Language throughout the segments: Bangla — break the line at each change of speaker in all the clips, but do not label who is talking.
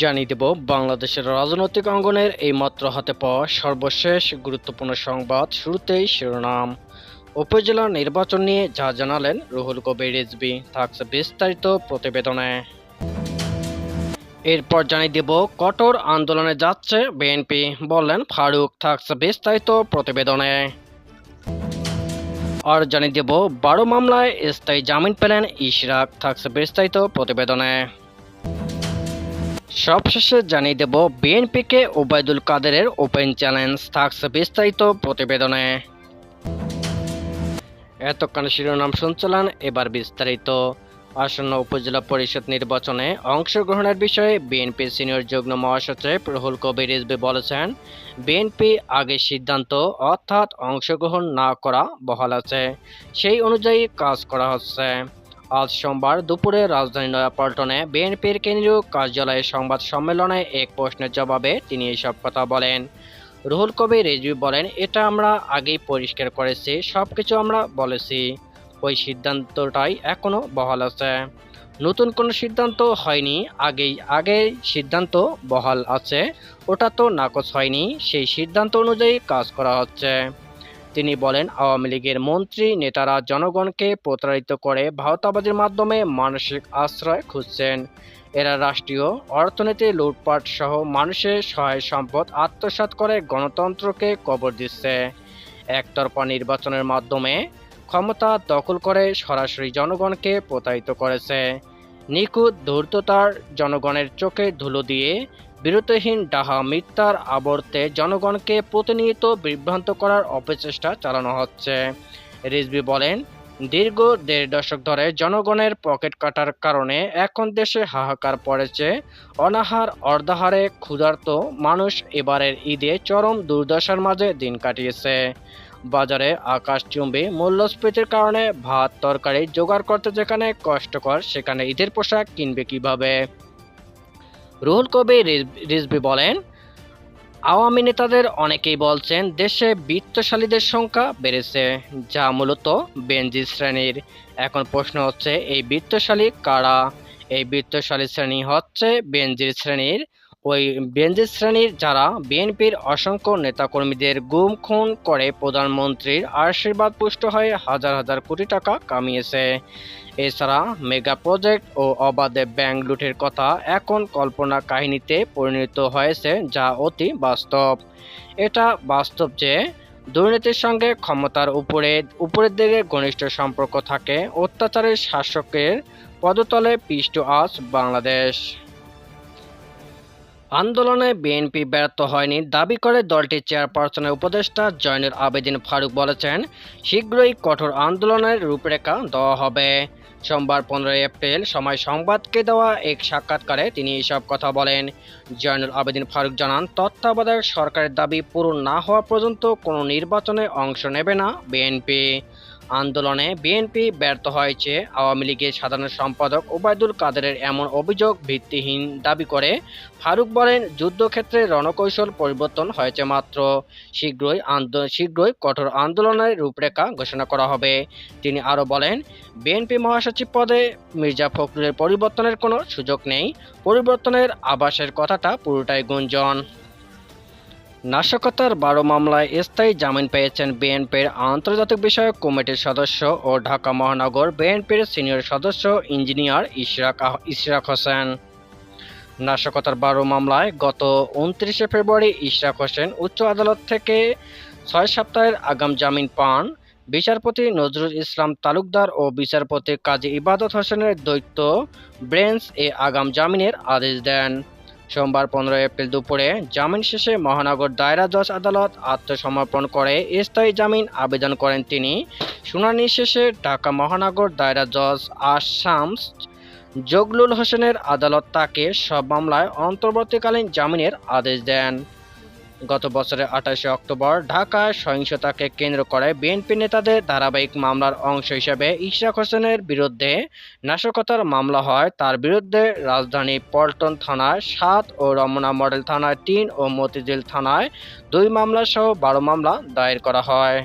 জানিয়ে দেব, বাংলাদেশের রাজনৈতিক অঙ্গনের এই মাত্র হাতে পাওয়া সর্বশেষ গুরুত্বপূর্ণ সংবাদ শুরুতেই শিরোনাম। উপজেলা নির্বাচন নিয়ে যা জানালেন রুহুল কবির রিজবি থাকছে বিস্তারিত প্রতিবেদনে। এরপর জানিয়ে দেব, কঠোর আন্দোলনে যাচ্ছে বিএনপি, বললেন ফারুক, থাকছে বিস্তারিত প্রতিবেদনে। আর জানিয়ে দেব, বারো মামলায় স্থায়ী জামিন পেলেন ইশরাক, থাকছে বিস্তারিত প্রতিবেদনে। সবশেষে জানিয়ে দেব, বিএনপিকে ওবায়দুল কাদেরের ওপেন চ্যালেঞ্জ, থাকছে বিস্তারিত প্রতিবেদনে। এতক্ষণ শিরোনাম শুনছিলেন, এবার বিস্তারিত। আসন্ন উপজেলা পরিষদ নির্বাচনে অংশগ্রহণের বিষয়ে বিএনপি সিনিয়র যুগ্ম মহাসচিব রুহুল কবির রিজভী বলেছেন, বিএনপি আগে সিদ্ধান্ত অর্থাৎ অংশগ্রহণ না করা বহাল আছে। সেই অনুযায়ী কাজ করা হচ্ছে। আজ সোমবার দুপুরে রাজধানী নয়াপল্টনে বিএনপির কেন্দ্রীয় কার্যালয়ে সংবাদ সম্মেলনে এক প্রশ্নের জবাবে তিনি এসব কথা বলেন। রুহুল কবির রিজভী বলেন, এটা আমরা আগেই পরিষ্কার করেছি সব কিছু আমরা বলেছি। ওই সিদ্ধান্তটাই এখনও বহাল আছে। নতুন কোনো সিদ্ধান্ত হয়নি, আগেই আগেই সিদ্ধান্ত বহাল আছে। ওটা তো নাকচ হয়নি, সেই সিদ্ধান্ত অনুযায়ী কাজ করা হচ্ছে। তিনি বলেন, আওয়ামী লীগের মন্ত্রী, নেতারা জনগণকে প্রতারিত করে ভাওতাবাজির মাধ্যমে মানসিক আশ্রয় খুঁজছেন। এরা রাষ্ট্রীয়, অর্থনীতি, লুটপাট সহ মানুষের সহায় সম্পদ আত্মসাৎ করে গণতন্ত্রকে কবর দিচ্ছে। একতরফা নির্বাচনের মাধ্যমে ক্ষমতা দখল করে সরাসরি জনগণকে প্রতারিত করেছে। নিখুঁত ধূর্ততার জনগণের চোখে ধুলো দিয়ে বিরতহীন ডাহা মিথ্যার আবর্তে জনগণকে প্রতিনিয়ত বিভ্রান্ত করার অপচেষ্টা চালানো হচ্ছে। রিজবি বলেন, দীর্ঘ দেড় দশক ধরে জনগণের পকেট কাটার কারণে এখন দেশে হাহাকার পড়েছে। অনাহার, অর্ধাহারে ক্ষুধার্ত মানুষ এবারের ঈদে চরম দুর্দশার মাঝে দিন কাটিয়েছে। বাজারে আকাশচুম্বী মূল্যস্ফীতির কারণে ভাত তরকারি জোগাড় করতে যেখানে কষ্টকর, সেখানে ঈদের পোশাক কিনবে কীভাবে? রুহুল কবি রিজ- রিজভী বলেন, আওয়ামী নেতাদের অনেকেই বলছেন, দেশে বিত্তশালীদের সংখ্যা বেড়েছে, যা মূলত বেঞ্জি শ্রেণির। এখন প্রশ্ন হচ্ছে, এই বিত্তশালী কারা? এই বিত্তশালী শ্রেণি হচ্ছে বেঞ্জির শ্রেণির ওই বেঞ্জির শ্রেণির যারা বিএনপির অসংখ্য নেতাকর্মীদের গুম খুন করে প্রধানমন্ত্রীর আশীর্বাদ পুষ্ট হয়ে হাজার হাজার কোটি টাকা কামিয়েছে। এছাড়া মেগা প্রজেক্ট ও অবাধে ব্যাংক লুটের কথা এখন কল্পনা কাহিনীতে পরিণত হয়েছে, যা অতি বাস্তব। এটা বাস্তব যে দুর্নীতির সঙ্গে ক্ষমতার উপরে, উপরের দিকে ঘনিষ্ঠ সম্পর্ক থাকে, অত্যাচারের শাসকের পদতলে পিষ্ট আজ বাংলাদেশ। আন্দোলনে বিএনপি ব্যর্থ হয়নি দাবি করে দলটির চেয়ারপারসনের উপদেষ্টা জয়নুল আবেদিন ফারুক বলেছেন, শীঘ্রই কঠোর আন্দোলনের রূপরেখা দেওয়া হবে। সোমবার পনেরোই এপ্রিল সময় সংবাদকে দেওয়া এক সাক্ষাৎকারে তিনি এসব কথা বলেন। জয়নুল আবেদিন ফারুক জানান, তত্ত্বাবধায়ক সরকারের দাবি পূরণ না হওয়া পর্যন্ত কোনো নির্বাচনে অংশ নেবে না বিএনপি। আন্দোলনে বিএনপি ব্যর্থ হয়েছে। আওয়ামী লীগের সাধারণ সম্পাদক ওবায়দুল কাদেরের এমন অভিযোগ ভিত্তিহীন দাবি করে ফারুক বলেন, যুদ্ধক্ষেত্রে রণকৌশল পরিবর্তন হয়েছে মাত্র। শীঘ্রই আন্দোলন শীঘ্রই কঠোর আন্দোলনের রূপরেখা ঘোষণা করা হবে। তিনি আরও বলেন, বিএনপি মহাসচিব পদে মির্জা ফখরুলের পরিবর্তনের কোনো সুযোগ নেই। পরিবর্তনের আবাসের কথাটা পুরোটাই গুঞ্জন। নাশকতার বারো মামলায় স্থায়ী জামিন পেয়েছেন বিএনপির আন্তর্জাতিক বিষয়ক কমিটির সদস্য ও ঢাকা মহানগর বিএনপির সিনিয়র সদস্য ইঞ্জিনিয়ার ইশরাক ইশরাক হোসেন। নাশকতার বারো মামলায় গত উনত্রিশে ফেব্রুয়ারি ইশরাক হোসেন উচ্চ আদালত থেকে ছয় সপ্তাহের আগাম জামিন পান। বিচারপতি নজরুল ইসলাম তালুকদার ও বিচারপতি কাজী ইবাদত হোসেনের দ্বৈত ব্রেঞ্চ এ আগাম জামিনের আদেশ দেন। সোমবার পনেরো এপ্রিল দুপুরে জামিন শেষে মহানগর দায়রা জজ আদালত আত্মসমর্পণ করে স্থায়ী জামিন আবেদন করেন তিনি। শুনানি শেষে ঢাকা মহানগর দায়রা জজ আসামস জগলুল হোসেনের আদালত তাকে সব মামলায় অন্তর্বর্তীকালীন জামিনের আদেশ দেন। গত বছরের আঠাশে অক্টোবর ঢাকায় সহিংসতাকে কেন্দ্র করে বিএনপি নেতাদের ধারাবাহিক মামলার অংশ হিসেবে ইশরাক হোসেনের বিরুদ্ধে নাশকতার মামলা হয়। তার বিরুদ্ধে রাজধানী পল্টন থানায় সাত ও রমনা মডেল থানায় তিন ও মতিঝিল থানায় দুই মামলা সহ বারো মামলা দায়ের করা হয়।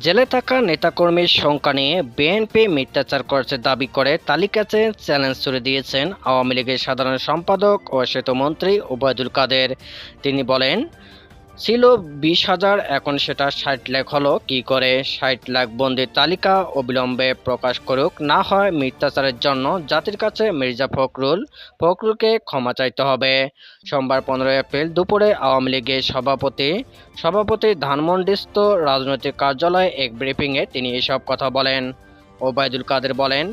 জেলে থাকা নেতাকর্মীর সংখ্যা নিয়ে বিএনপি মিথ্যাচার করেছে দাবি করে তালিকাতে চ্যালেঞ্জ ছুড়ে দিয়েছেন আওয়ামী লীগের সাধারণ সম্পাদক ও সেতুমন্ত্রী ওবায়দুল কাদের। তিনি বলেন ছিল বিশ হাজার, এখন সেটা ষাট লাখ হলো। কি করে ষাট লাখ বন্দির তালিকা অবিলম্বে প্রকাশ করুক, না হয় মিথ্যাচারের জন্য, জাতির কাছে মির্জা ফখরুল, ফখরুলকে ক্ষমা চাইতে হবে। সোমবার পনেরোই এপ্রিল দুপুরে আওয়ামী লীগের সভাপতি সভাপতি ধানমন্ডিস্থ রাজনৈতিক কার্যালয়ে এক ব্রিফিংয়ে তিনি এসব কথা বলেন। ওবায়দুল কাদের বলেন,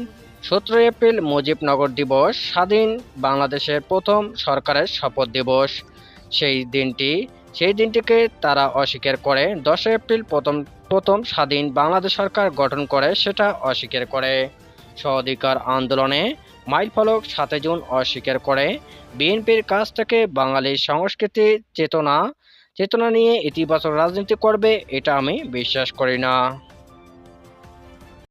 সতেরোই এপ্রিল মুজিবনগর দিবস, স্বাধীন বাংলাদেশের প্রথম সরকারের শপথ দিবস। সেই দিনটি সেই দিনটিকে তারা অস্বীকার করে। দশই এপ্রিল প্রথম প্রথম স্বাধীন বাংলাদেশ সরকার গঠন করে, সেটা অস্বীকার করে। স্বাধিকার আন্দোলনে মাইল ফলক সাতই জুন অস্বীকার করে। বিএনপির কাছ থেকে বাঙালির সংস্কৃতি, চেতনা চেতনা নিয়ে ইতিবাচক রাজনীতি করবে, এটা আমি বিশ্বাস করি না।